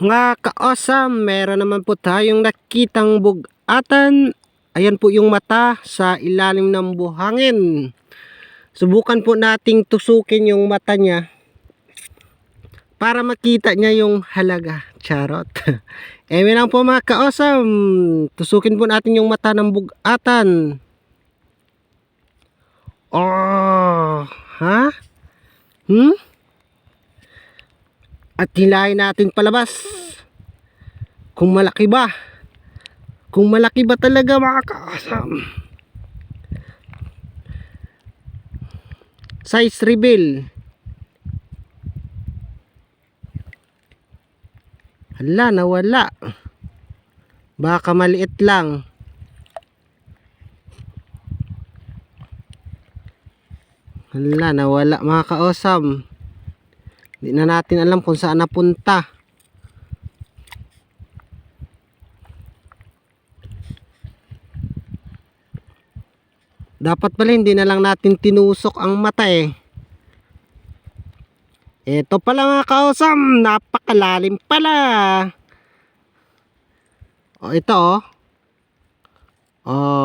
Mga ka-awesome, meron naman po tayong nakitang bugatan. Ayan po yung mata sa ilalim ng buhangin. Subukan po nating tusukin yung mata niya para makita niya yung halaga. Charot. eh, lang po mga ka-awesome. Tusukin po natin yung mata ng bugatan. Oh, ha? Hmm? At hilahin natin palabas. Kung malaki ba? Kung malaki ba talaga mga ka-awesome? Size reveal. Hala, nawala. Baka maliit lang. Hala, nawala mga ka-awesome. Hindi na natin alam kung saan napunta. Dapat pala hindi na lang natin tinusok ang mata eh. Ito pala mga kausam, napakalalim pala. O ito oh. Oh.